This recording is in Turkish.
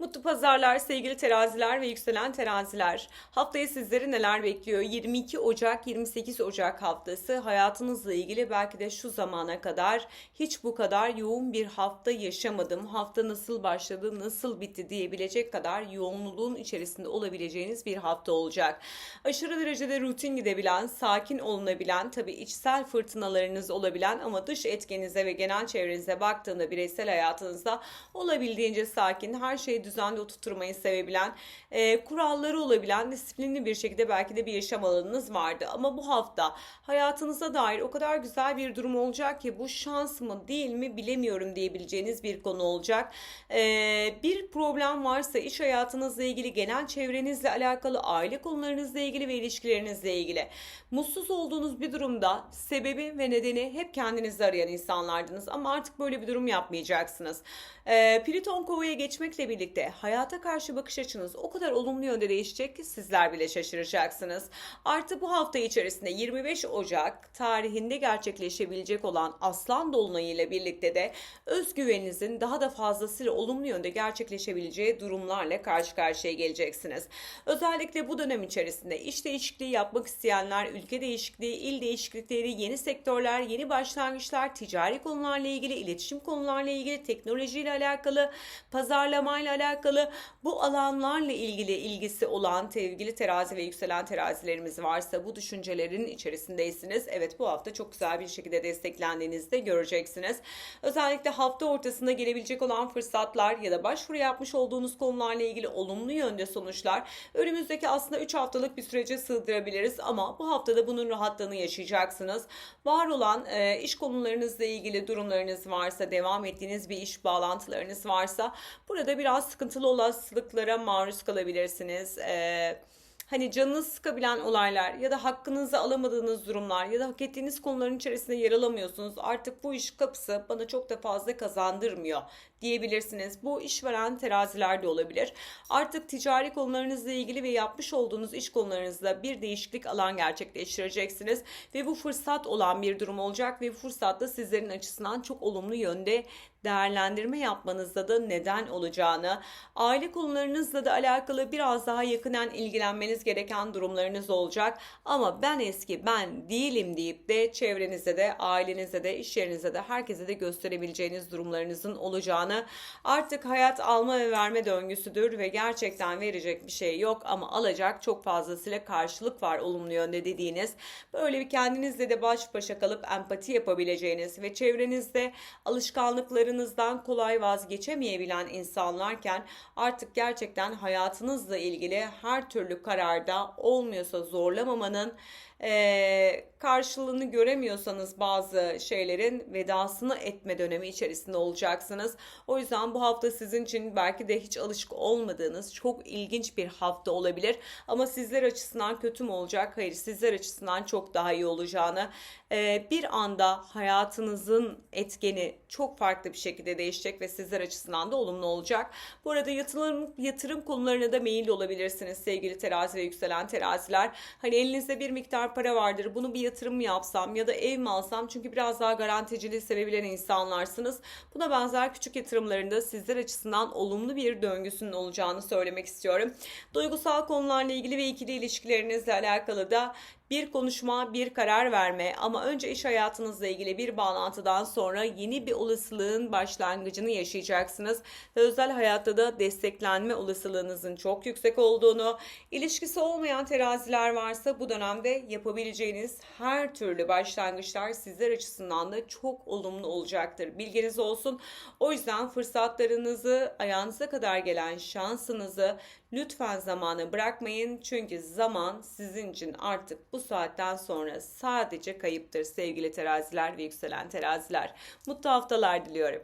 Mutlu pazarlar sevgili teraziler ve yükselen teraziler. Haftaya sizleri neler bekliyor? 22 Ocak 28 Ocak haftası hayatınızla ilgili belki de şu zamana kadar hiç bu kadar yoğun bir hafta yaşamadım. Hafta nasıl başladı, nasıl bitti diyebilecek kadar yoğunluğun içerisinde olabileceğiniz bir hafta olacak. Aşırı derecede rutin gidebilen, sakin olunabilen, tabii içsel fırtınalarınız olabilen ama dış etkenize ve genel çevrenize baktığında bireysel hayatınızda olabildiğince sakin, her şeyi düzenli oturtmayı sevebilen, e, kuralları olabilen, disiplinli bir şekilde belki de bir yaşam alanınız vardı. Ama bu hafta hayatınıza dair o kadar güzel bir durum olacak ki bu şans mı değil mi bilemiyorum diyebileceğiniz bir konu olacak. E, bir problem varsa iş hayatınızla ilgili, genel çevrenizle alakalı, aile konularınızla ilgili ve ilişkilerinizle ilgili mutsuz olduğunuz bir durumda sebebi ve nedeni hep kendinizde arayan insanlardınız ama artık böyle bir durum yapmayacaksınız. Ee, Plüton kovaya geçmekle birlikte hayata karşı bakış açınız o kadar olumlu yönde değişecek ki sizler bile şaşıracaksınız. Artı bu hafta içerisinde 25 Ocak tarihinde gerçekleşebilecek olan Aslan Dolunayı ile birlikte de özgüveninizin daha da fazlasıyla olumlu yönde gerçekleşebileceği durumlarla karşı karşıya geleceksiniz. Özellikle bu dönem içerisinde iş değişikliği yapmak isteyenler, ülke değişikliği, il değişiklikleri, yeni sektörler, yeni başlangıçlar, ticari konularla ilgili, iletişim konularla ilgili, teknolojiyle alakalı, pazarlamayla alakalı bu alanlarla ilgili ilgisi olan sevgili terazi ve yükselen terazilerimiz varsa bu düşüncelerin içerisindeysiniz. Evet bu hafta çok güzel bir şekilde desteklendiğinizde göreceksiniz. Özellikle hafta ortasında gelebilecek olan fırsatlar ya da başvuru yapmış olduğunuz konularla ilgili olumlu yönde sonuçlar önümüzdeki aslında 3 haftalık bir sürece sığdırabiliriz ama bu haftada bunun rahatlığını yaşayacaksınız. Var olan e, iş konularınızla ilgili durumlarınız varsa, devam ettiğiniz bir iş bağlantılarınız varsa burada biraz sıkıntılı olasılıklara maruz kalabilirsiniz. Eee hani canınız sıkabilen olaylar ya da hakkınızı alamadığınız durumlar ya da hak ettiğiniz konuların içerisinde yer alamıyorsunuz. Artık bu iş kapısı bana çok da fazla kazandırmıyor diyebilirsiniz. Bu işveren teraziler de olabilir. Artık ticari konularınızla ilgili ve yapmış olduğunuz iş konularınızda bir değişiklik alan gerçekleştireceksiniz ve bu fırsat olan bir durum olacak ve bu fırsat da sizlerin açısından çok olumlu yönde değerlendirme yapmanızda da neden olacağını, aile konularınızla da alakalı biraz daha yakından ilgilenmeniz gereken durumlarınız olacak. Ama ben eski ben değilim deyip de çevrenizde de, ailenizde de, iş yerinizde de herkese de gösterebileceğiniz durumlarınızın olacağını, artık hayat alma ve verme döngüsüdür ve gerçekten verecek bir şey yok ama alacak çok fazlasıyla karşılık var olumlu yönde dediğiniz, böyle bir kendinizle de baş başa kalıp empati yapabileceğiniz ve çevrenizde alışkanlıkları hayatlarınızdan kolay vazgeçemeyebilen insanlarken artık gerçekten hayatınızla ilgili her türlü kararda olmuyorsa zorlamamanın e, karşılığını göremiyorsanız bazı şeylerin vedasını etme dönemi içerisinde olacaksınız. O yüzden bu hafta sizin için belki de hiç alışık olmadığınız çok ilginç bir hafta olabilir. Ama sizler açısından kötü mü olacak? Hayır sizler açısından çok daha iyi olacağını e, bir anda hayatınızın etkeni çok farklı bir şekilde değişecek ve sizler açısından da olumlu olacak. Bu arada yatırım, yatırım konularına da meyilli olabilirsiniz sevgili terazi ve yükselen teraziler. Hani elinizde bir miktar para vardır. Bunu bir yatırım mı yapsam ya da ev mi alsam? Çünkü biraz daha garanticiliği sevebilen insanlarsınız. Buna benzer küçük yatırımlarında sizler açısından olumlu bir döngüsünün olacağını söylemek istiyorum. Duygusal konularla ilgili ve ikili ilişkilerinizle alakalı da bir konuşma, bir karar verme ama önce iş hayatınızla ilgili bir bağlantıdan sonra yeni bir olasılığın başlangıcını yaşayacaksınız. Özel hayatta da desteklenme olasılığınızın çok yüksek olduğunu, ilişkisi olmayan teraziler varsa bu dönemde yapabileceğiniz her türlü başlangıçlar sizler açısından da çok olumlu olacaktır. Bilginiz olsun. O yüzden fırsatlarınızı, ayağınıza kadar gelen şansınızı lütfen zamanı bırakmayın. Çünkü zaman sizin için artık bu saatten sonra sadece kayıptır sevgili teraziler ve yükselen teraziler. Mutlu haftalar diliyorum.